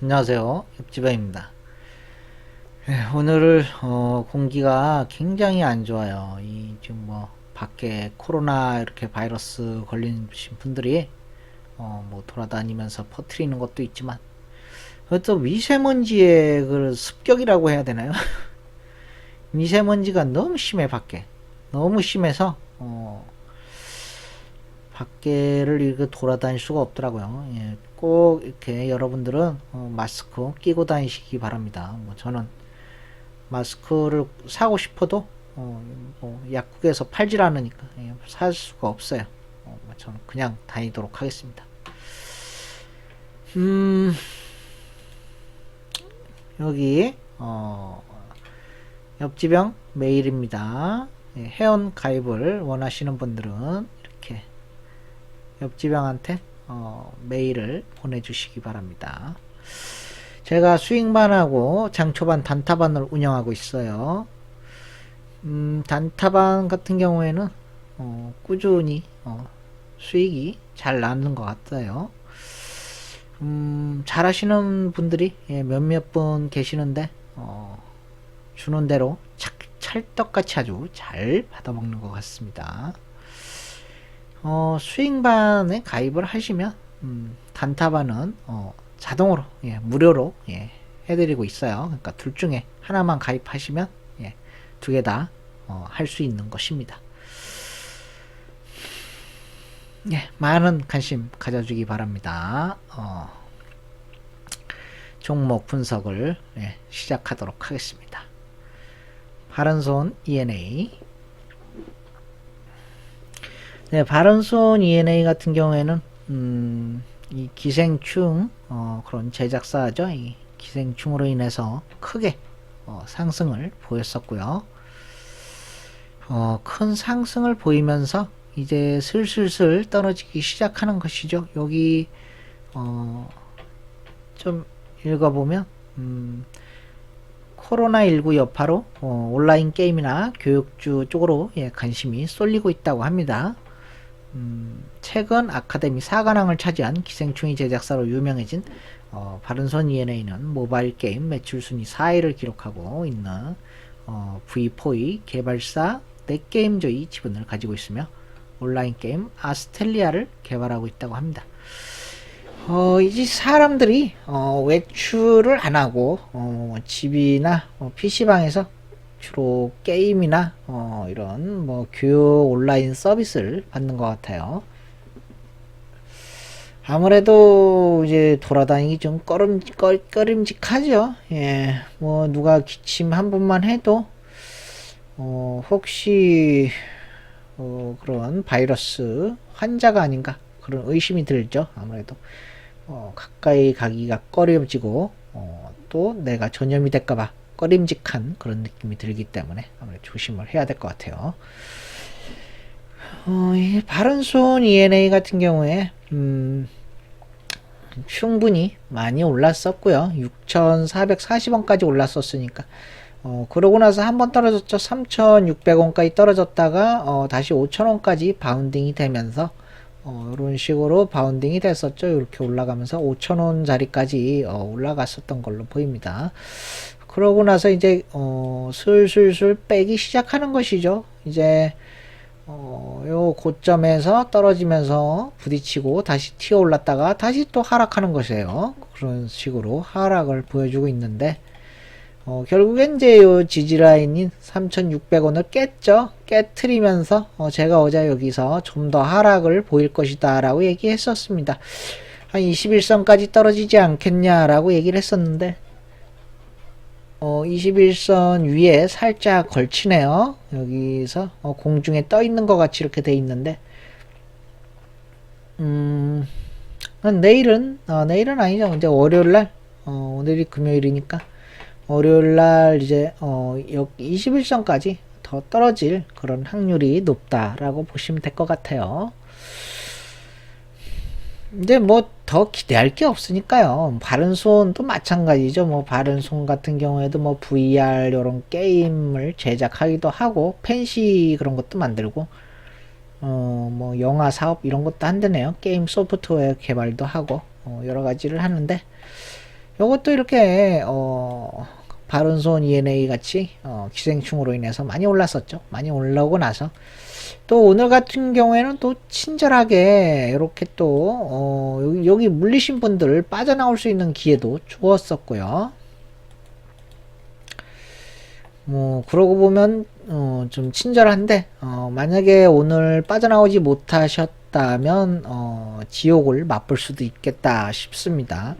안녕하세요. 옆집애입니다. 예, 오늘 어, 공기가 굉장히 안 좋아요. 이 지금 뭐 밖에 코로나 이렇게 바이러스 걸린 분들이 어, 뭐 돌아다니면서 퍼뜨리는 것도 있지만 또 미세먼지의 그 습격이라고 해야 되나요? 미세먼지가 너무 심해 밖에 너무 심해서 어, 밖에를 이렇게 돌아다닐 수가 없더라고요. 예, 꼭 이렇게 여러분들은 어, 마스크 끼고 다니시기 바랍니다. 뭐 저는 마스크를 사고 싶어도 어, 뭐 약국에서 팔질 않으니까 예, 살 수가 없어요. 어, 뭐 저는 그냥 다니도록 하겠습니다. 음, 여기 어, 옆지병 메일입니다. 예, 회원 가입을 원하시는 분들은 옆지병한테 어, 메일을 보내주시기 바랍니다. 제가 스윙반하고 장초반 단타반을 운영하고 있어요. 음, 단타반 같은 경우에는 어, 꾸준히 어, 수익이 잘 나는 것 같아요. 음, 잘 하시는 분들이 예, 몇몇 분 계시는데 어, 주는 대로 착, 찰떡같이 아주 잘 받아먹는 것 같습니다. 어, 스윙반에 가입을 하시면 음, 단타반은 어, 자동으로 예, 무료로 예, 해드리고 있어요. 그러니까 둘 중에 하나만 가입하시면 예, 두 개 다 할수 있는 것입니다. 예, 많은 관심 가져주기 바랍니다. 어, 종목 분석을 예, 시작하도록 하겠습니다. 바른손 ENA 네, 바른손 ENA 같은 경우에는 음, 이 기생충 어, 그런 제작사죠. 이 기생충으로 인해서 크게 어, 상승을 보였었고요. 어, 큰 상승을 보이면서 이제 슬슬슬 떨어지기 시작하는 것이죠. 여기 어, 좀 읽어보면 음, 코로나19 여파로 어, 온라인 게임이나 교육주 쪽으로 예, 관심이 쏠리고 있다고 합니다. 음, 최근 아카데미 4관왕을 차지한 기생충이 제작사로 유명해진 어, 바른손 ENA는 모바일 게임 매출 순위 4위를 기록하고 있는 어, V4의 개발사 넷게임조의 지분을 가지고 있으며 온라인 게임 아스텔리아를 개발하고 있다고 합니다. 어, 이제 사람들이 어, 외출을 안 하고 어, 집이나 어, PC방에서 주로 게임이나 어, 이런 뭐 교육 온라인 서비스를 받는 것 같아요. 아무래도 이제 돌아다니기 좀 꺼름, 꺼, 꺼림직하죠. 예, 뭐 누가 기침 한 번만 해도 어, 혹시 어, 그런 바이러스 환자가 아닌가 그런 의심이 들죠. 아무래도 어, 가까이 가기가 꺼림지고 어, 또 내가 전염이 될까봐 꺼림직한 그런 느낌이 들기 때문에 아무래도 조심을 해야 될 것 같아요. 어, 이 바른손 ENA 같은 경우에 음, 충분히 많이 올랐었고요. 6,440원까지 올랐었으니까 어, 그러고 나서 한 번 떨어졌죠. 3,600원까지 떨어졌다가 어, 다시 5,000원까지 바운딩이 되면서 어, 이런 식으로 바운딩이 됐었죠. 이렇게 올라가면서 5,000원 자리까지 어, 올라갔었던 걸로 보입니다. 그러고 나서 이제 어, 슬슬슬 빼기 시작하는 것이죠. 이제 어, 요 고점에서 떨어지면서 부딪히고 다시 튀어 올랐다가 다시 또 하락하는 것이에요. 그런 식으로 하락을 보여주고 있는데 어, 결국엔 이제 요 지지라인인 3,600원을 깼죠. 깨트리면서 어, 제가 어제 여기서 좀 더 하락을 보일 것이다 라고 얘기했었습니다. 한 21선까지 떨어지지 않겠냐라고 얘기를 했었는데 어, 21선 위에 살짝 걸치네요. 여기서 어, 공중에 떠 있는 것 같이 이렇게 돼 있는데 음, 내일은 어, 내일은 아니죠. 이제 월요일 날 어, 오늘이 금요일이니까 월요일 날 이제 어, 21선까지 더 떨어질 그런 확률이 높다라고 보시면 될 것 같아요. 이제 뭐 더 기대할 게 없으니까요. 바른 손도 마찬가지죠. 뭐 바른 손 같은 경우에도 뭐 VR 이런 게임을 제작하기도 하고 펜시 그런 것도 만들고 어 뭐 영화 사업 이런 것도 한다네요. 게임 소프트웨어 개발도 하고 어 여러 가지를 하는데 요것도 이렇게 어 바른손 ENA 같이 어, 기생충으로 인해서 많이 올랐었죠. 많이 올라오고 나서 또 오늘 같은 경우에는 또 친절하게 이렇게 또 어, 여기, 여기 물리신 분들 빠져나올 수 있는 기회도 주었었고요. 뭐 그러고 보면 어, 좀 친절한데 어, 만약에 오늘 빠져나오지 못하셨다면 어, 지옥을 맛볼 수도 있겠다 싶습니다.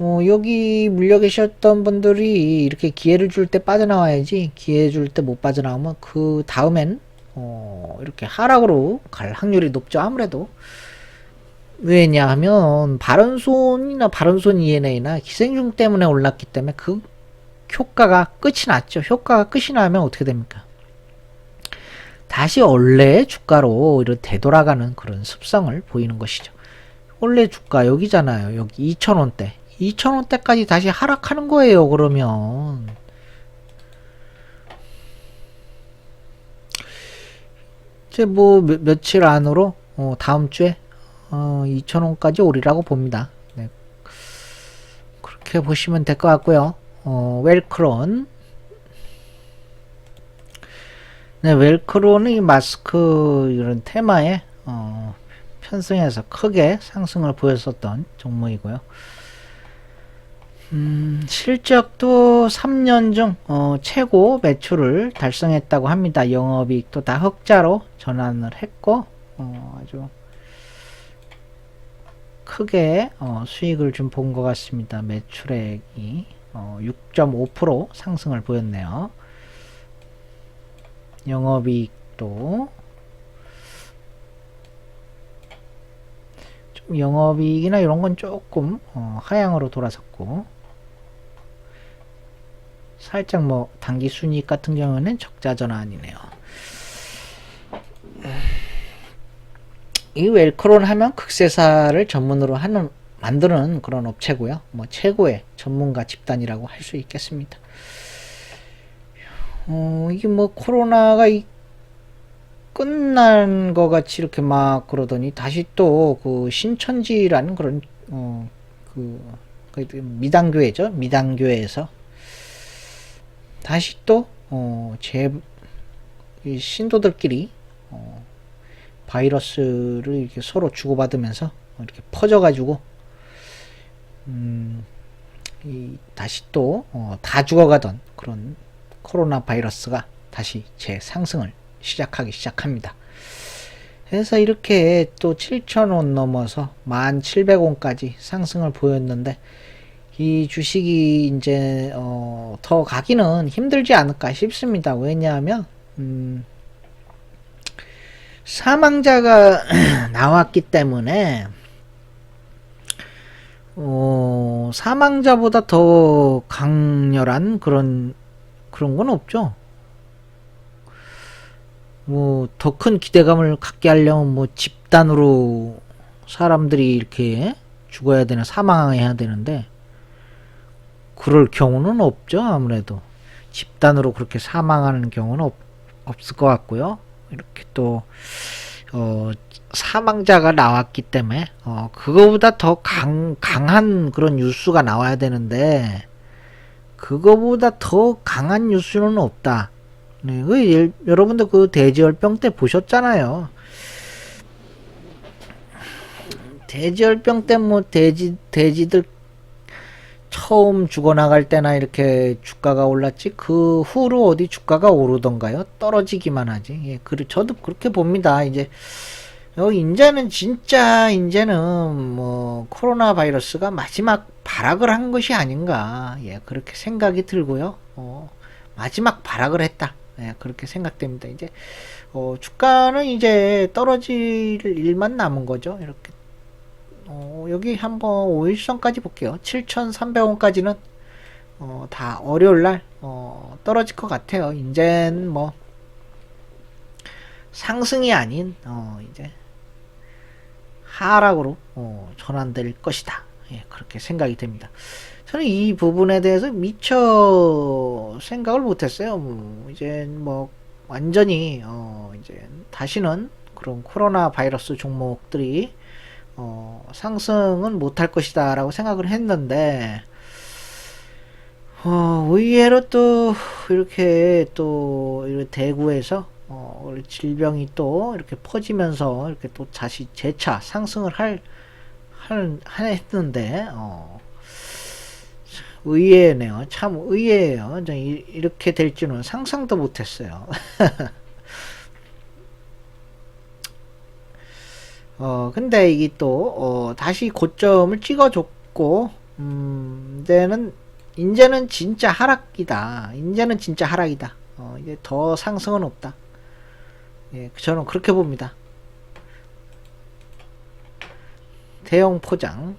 어, 여기 물려 계셨던 분들이 이렇게 기회를 줄 때 빠져나와야지 기회 줄 때 못 빠져나오면 그 다음엔 어, 이렇게 하락으로 갈 확률이 높죠 아무래도. 왜냐하면 바른손이나 바른손 ENA나 기생충 때문에 올랐기 때문에 그 효과가 끝이 났죠. 효과가 끝이 나면 어떻게 됩니까? 다시 원래의 주가로 이렇게 되돌아가는 그런 습성을 보이는 것이죠. 원래 주가 여기잖아요. 여기 2,000원대 2,000원대까지 다시 하락하는 거예요, 그러면. 이제 뭐, 며, 며칠 안으로, 어, 다음 주에, 어, 2,000원까지 오리라고 봅니다. 네. 그렇게 보시면 될 것 같고요. 어, 웰크론. 네, 웰크론은 이 마스크 이런 테마에, 어, 편승해서 크게 상승을 보였었던 종목이고요. 음, 실적도 3년 중 어, 최고 매출을 달성했다고 합니다. 영업이익도 다 흑자로 전환을 했고 어, 아주 크게 어, 수익을 좀 본 것 같습니다. 매출액이 6.5% 상승을 보였네요. 영업이익도 좀 영업이익이나 이런 건 조금 어, 하향으로 돌아섰고 살짝 뭐 단기 순이익 같은 경우는 적자 전환이네요. 이 웰크론 하면 극세사를 전문으로 하는 만드는 그런 업체고요. 뭐 최고의 전문가 집단이라고 할 수 있겠습니다. 어, 이게 뭐 코로나가 이 끝난 것 같이 이렇게 막 그러더니 다시 또 그 신천지라는 그런 어, 그, 그 미당교회죠. 미당교회에서 다시 또, 어, 제, 신도들끼리, 어, 바이러스를 이렇게 서로 주고받으면서 이렇게 퍼져가지고, 음, 이, 다시 또, 어, 다 죽어가던 그런 코로나 바이러스가 다시 재 상승을 시작하기 시작합니다. 그래서 이렇게 또 7,000원 넘어서 1,700원까지 상승을 보였는데, 이 주식이 이제 어, 더 가기는 힘들지 않을까 싶습니다. 왜냐하면 음, 사망자가 나왔기 때문에 어, 사망자보다 더 강렬한 그런 그런 건 없죠. 뭐 더 큰 기대감을 갖게 하려면 뭐 집단으로 사람들이 이렇게 죽어야 되는 사망해야 되는데 그럴 경우는 없죠. 아무래도 집단으로 그렇게 사망하는 경우는 없, 없을 것 같고요. 이렇게 또 어, 사망자가 나왔기 때문에 어, 그거보다 더 강, 강한 그런 뉴스가 나와야 되는데 그거보다 더 강한 뉴스는 없다. 네, 그 예, 여러분들 그 돼지열병 때 보셨잖아요. 돼지열병 때 뭐 돼지 돼지들 처음 죽어나갈 때나 이렇게 주가가 올랐지 그 후로 어디 주가가 오르던가요? 떨어지기만 하지. 예, 그 저도 그렇게 봅니다. 이제 여기 이제는 진짜 이제는 뭐 코로나 바이러스가 마지막 발악을 한 것이 아닌가. 예, 그렇게 생각이 들고요. 어, 마지막 발악을 했다. 예, 그렇게 생각됩니다. 이제 어, 주가는 이제 떨어질 일만 남은 거죠. 이렇게 어, 여기 한번 5일선까지 볼게요. 7,300원까지는 어, 다 월요일날 어, 떨어질 것 같아요. 이젠 뭐 상승이 아닌 어, 이제 하락으로 어, 전환될 것이다. 예, 그렇게 생각이 됩니다. 저는 이 부분에 대해서 미처 생각을 못했어요. 뭐, 이제 뭐 완전히 어, 이제 다시는 그런 코로나 바이러스 종목들이 어, 상승은 못할 것이다 라고 생각을 했는데 어, 의외로 또 이렇게 또 이렇게 대구에서 어, 질병이 또 이렇게 퍼지면서 이렇게 또 다시 재차 상승을 할, 할, 했는데, 어, 의외네요. 참 의외예요. 이렇게 될 줄은 상상도 못했어요. 어, 근데 이게 또, 어, 다시 고점을 찍어줬고, 음, 이제는, 이제는 진짜 하락이다. 이제는 진짜 하락이다. 어, 이제 더 상승은 없다. 예, 저는 그렇게 봅니다. 대형 포장.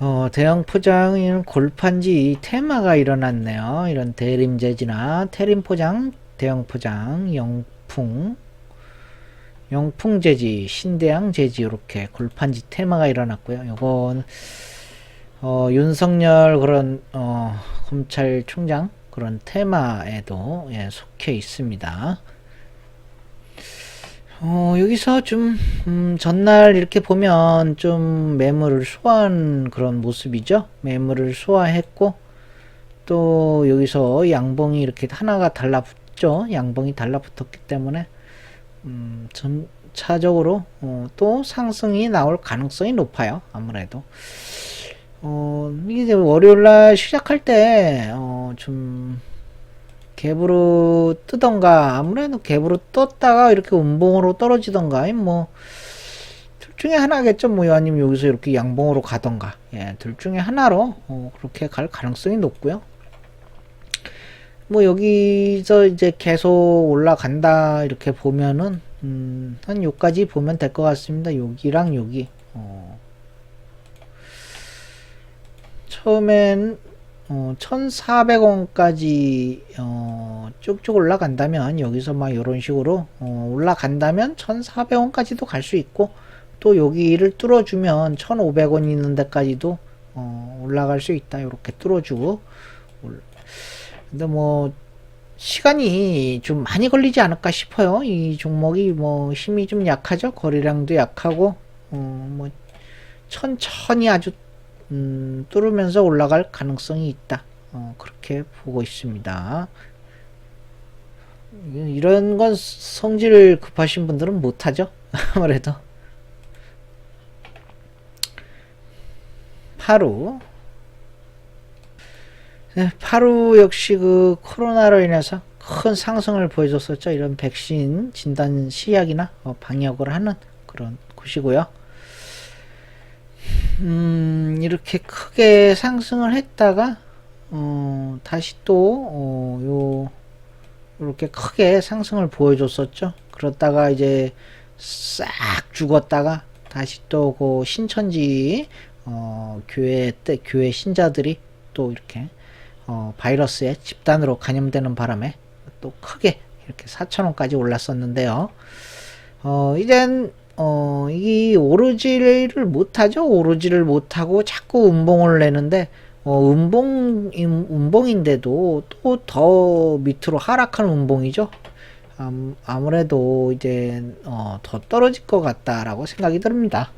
어, 대형 포장은 골판지 테마가 일어났네요. 이런 대림 재지나 태림 포장, 대형 포장, 영풍, 영풍 재지, 신대양 재지 이렇게 골판지 테마가 일어났고요. 요건 어, 윤석열 그런 어, 검찰총장 그런 테마에도 예, 속해 있습니다. 어, 여기서 좀, 음, 전날 이렇게 보면 좀 매물을 소화한 그런 모습이죠. 매물을 소화했고, 또 여기서 양봉이 이렇게 하나가 달라붙죠. 양봉이 달라붙었기 때문에, 음, 점차적으로, 어, 또 상승이 나올 가능성이 높아요. 아무래도. 어, 이제 월요일날 시작할 때, 어, 좀, 갭으로 뜨던가, 아무래도 갭으로 떴다가 이렇게 음봉으로 떨어지던가, 뭐, 둘 중에 하나겠죠. 뭐, 아니면 여기서 이렇게 양봉으로 가던가. 예, 둘 중에 하나로, 어, 그렇게 갈 가능성이 높고요. 뭐, 여기서 이제 계속 올라간다, 이렇게 보면은, 음, 한 요까지 보면 될 것 같습니다. 여기랑 여기. 어, 처음엔 어, 1,400원까지 어, 쭉쭉 올라간다면 여기서 막 이런 식으로 어, 올라간다면 1,400원까지도 갈 수 있고 또 여기를 뚫어주면 1,500원 있는 데까지도 어, 올라갈 수 있다. 이렇게 뚫어주고 올- 근데 뭐 시간이 좀 많이 걸리지 않을까 싶어요. 이 종목이 뭐 힘이 좀 약하죠. 거래량도 약하고 어, 뭐 천천히 아주 음, 뚫으면서 올라갈 가능성이 있다. 어, 그렇게 보고 있습니다. 이- 이런 건 성질 급하신 분들은 못하죠. 아무래도. 파루. 네, 파루 역시 그 코로나로 인해서 큰 상승을 보여줬었죠. 이런 백신 진단 시약이나 어, 방역을 하는 그런 곳이고요. 음, 이렇게 크게 상승을 했다가, 어, 다시 또, 어, 요, 이렇게 크게 상승을 보여줬었죠. 그러다가 이제 싹 죽었다가 다시 또 그 신천지, 어, 교회 때, 교회 신자들이 또 이렇게, 어, 바이러스에 집단으로 감염되는 바람에 또 크게 이렇게 4천원까지 올랐었는데요. 어, 이젠 어, 이 오르지를 못하죠. 오르지를 못하고 자꾸 음봉을 내는데, 어, 음봉, 음, 음봉인데도 또 더 밑으로 하락하는 음봉이죠. 암, 아무래도 이제, 어, 더 떨어질 것 같다라고 생각이 듭니다.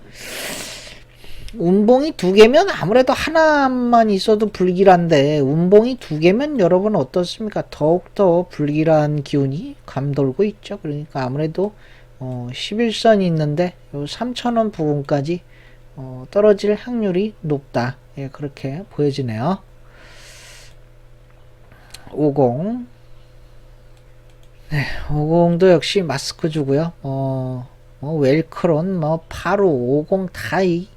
음봉이 두 개면 아무래도 하나만 있어도 불길한데, 음봉이 두 개면 여러분 어떻습니까? 더욱더 불길한 기운이 감돌고 있죠. 그러니까 아무래도 어, 11선이 있는데 요 3,000원 부분까지 어, 떨어질 확률이 높다. 예, 그렇게 보여지네요. 50 네, 50도 역시 마스크 주고요. 어, 뭐 웰크론, 뭐 파루, 50 다이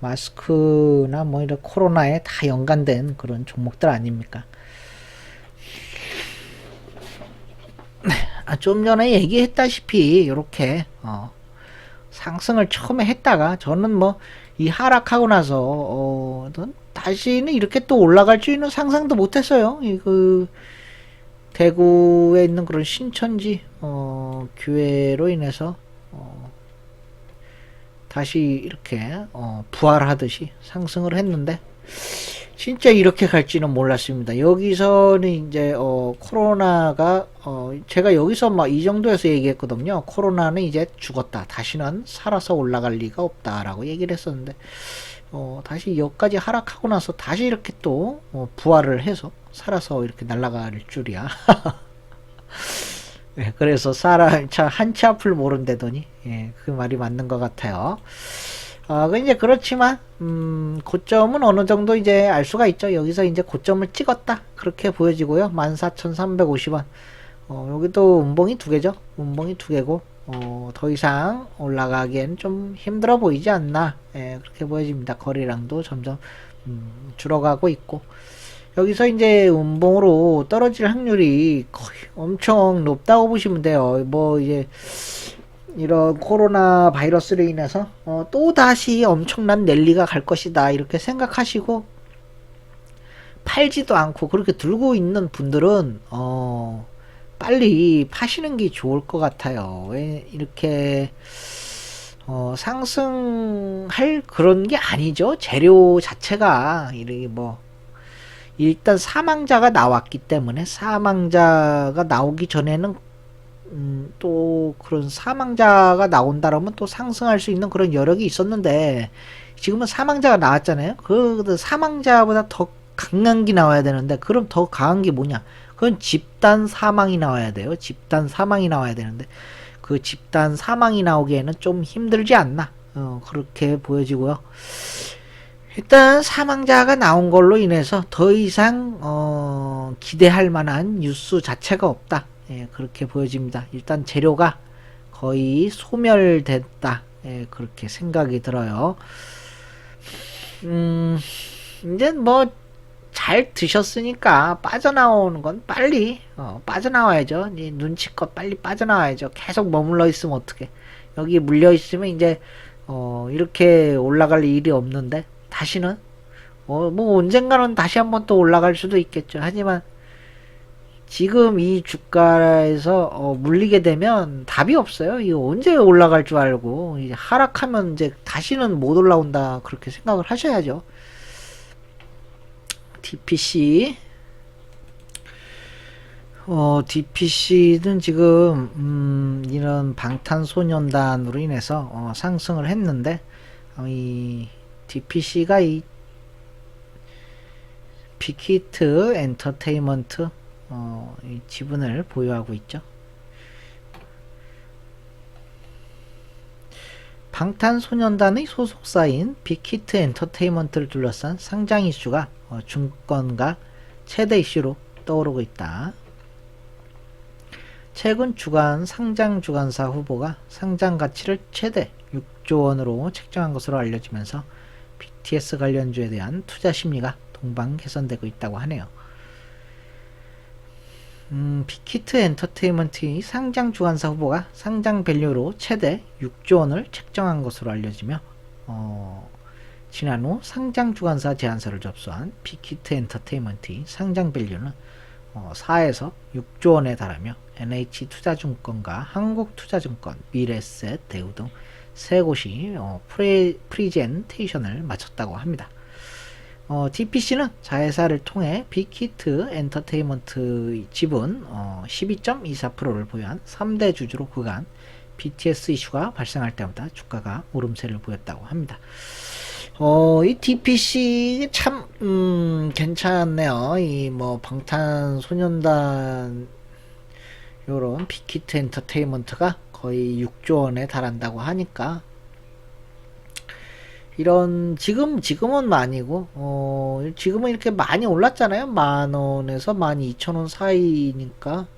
마스크나 뭐 이런 코로나에 다 연관된 그런 종목들 아닙니까? 아, 좀 전에 얘기했다시피 이렇게 어, 상승을 처음에 했다가 저는 뭐 이 하락하고 나서 어, 넌 다시는 이렇게 또 올라갈 줄은 상상도 못했어요. 이그 대구에 있는 그런 신천지 어, 교회로 인해서 어, 다시 이렇게 어, 부활하듯이 상승을 했는데 진짜 이렇게 갈지는 몰랐습니다. 여기서는 이제 어 코로나가 어 제가 여기서 막 이 정도에서 얘기했거든요. 코로나는 이제 죽었다. 다시는 살아서 올라갈 리가 없다라고 얘기를 했었는데 어 다시 여기까지 하락하고 나서 다시 이렇게 또 어, 부활을 해서 살아서 이렇게 날아갈 줄이야. 예, 그래서 사람 차 한치 앞을 모른다더니 예, 그 말이 맞는 것 같아요. 아, 그 이제 그렇지만 음, 고점은 어느 정도 이제 알 수가 있죠. 여기서 이제 고점을 찍었다. 그렇게 보여지고요. 14,350원. 어, 여기도 운봉이 두 개죠. 운봉이 두 개고 어, 더 이상 올라가기엔 좀 힘들어 보이지 않나. 예, 그렇게 보여집니다. 거리량도 점점 음, 줄어가고 있고 여기서 이제 운봉으로 떨어질 확률이 거의 엄청 높다고 보시면 돼요. 뭐 이제 이런 코로나 바이러스로 인해서 어, 또 다시 엄청난 랠리가 갈 것이다 이렇게 생각하시고 팔지도 않고 그렇게 들고 있는 분들은 어, 빨리 파시는 게 좋을 것 같아요. 왜 이렇게 어, 상승할 그런 게 아니죠. 재료 자체가 이렇게 뭐 일단 사망자가 나왔기 때문에 사망자가 나오기 전에는 음, 또 그런 사망자가 나온다라면 또 상승할 수 있는 그런 여력이 있었는데 지금은 사망자가 나왔잖아요. 그 사망자보다 더 강한 게 나와야 되는데 그럼 더 강한 게 뭐냐? 그건 집단 사망이 나와야 돼요. 집단 사망이 나와야 되는데 그 집단 사망이 나오기에는 좀 힘들지 않나? 어, 그렇게 보여지고요. 일단 사망자가 나온 걸로 인해서 더 이상 어, 기대할 만한 뉴스 자체가 없다. 예, 그렇게 보여집니다. 일단 재료가 거의 소멸됐다. 예, 그렇게 생각이 들어요. 음, 이제 뭐 잘 드셨으니까 빠져나오는 건 빨리 어, 빠져나와야죠. 이 눈치껏 빨리 빠져나와야죠. 계속 머물러 있으면 어떻게? 여기 물려 있으면 이제 어, 이렇게 올라갈 일이 없는데 다시는 어, 뭐 언젠가는 다시 한번 또 올라갈 수도 있겠죠. 하지만 지금 이 주가에서 어, 물리게 되면 답이 없어요. 이거 언제 올라갈 줄 알고 이제 하락하면 이제 다시는 못 올라온다 그렇게 생각을 하셔야죠. DPC 어, DPC는 지금 음, 이런 방탄소년단으로 인해서 어, 상승을 했는데 어, 이 DPC가 이 빅히트 엔터테인먼트 어, 이 지분을 보유하고 있죠. 방탄소년단의 소속사인 빅히트 엔터테인먼트를 둘러싼 상장 이슈가 어, 증권가 최대 이슈로 떠오르고 있다. 최근 주간 상장 주간사 후보가 상장 가치를 최대 6조 원으로 책정한 것으로 알려지면서 BTS 관련주에 대한 투자 심리가 동방 개선되고 있다고 하네요. 음, 빅히트 엔터테인먼트의 상장 주관사 후보가 상장 밸류로 최대 6조 원을 책정한 것으로 알려지며 어, 지난 후 상장 주관사 제안서를 접수한 빅히트 엔터테인먼트의 상장 밸류는 어, 4에서 6조 원에 달하며 NH투자증권과 한국투자증권, 미래셋, 대우 등 세 곳이 어, 프레, 프리젠테이션을 마쳤다고 합니다. 어, DPC는 자회사를 통해 빅히트 엔터테인먼트 지분 어, 12.24%를 보유한 3대 주주로 그간 BTS 이슈가 발생할 때마다 주가가 오름세를 보였다고 합니다. 어, 이 DPC 참, 음, 괜찮네요. 이 뭐 방탄소년단 요런 빅히트 엔터테인먼트가 거의 6조 원에 달한다고 하니까. 이런 지금 지금은 아니고 어 지금은 이렇게 많이 올랐잖아요. 만 원에서 만 이천 원 사이니까.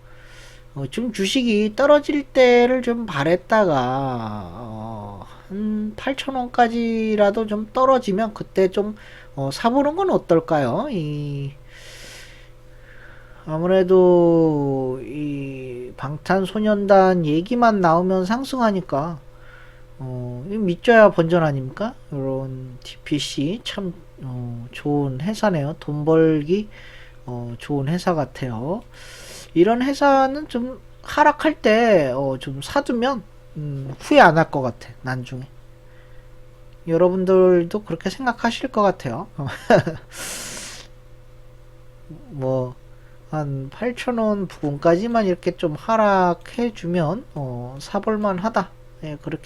어, 좀 주식이 떨어질 때를 좀 바랬다가 어, 한 8천 원까지라도 좀 떨어지면 그때 좀 어, 사보는 건 어떨까요? 이 아무래도 이 방탄소년단 얘기만 나오면 상승하니까 어, 믿져야 번전 아닙니까? 이런 DPC 참 어, 좋은 회사네요. 돈 벌기 어, 좋은 회사 같아요. 이런 회사는 좀 하락할 때좀 어, 사두면 음, 후회 안 할 것 같아. 나중에. 여러분들도 그렇게 생각하실 것 같아요. 뭐 한 8,000원 부근까지만 이렇게 좀 하락해 주면 어, 사볼만 하다. 예, 그렇게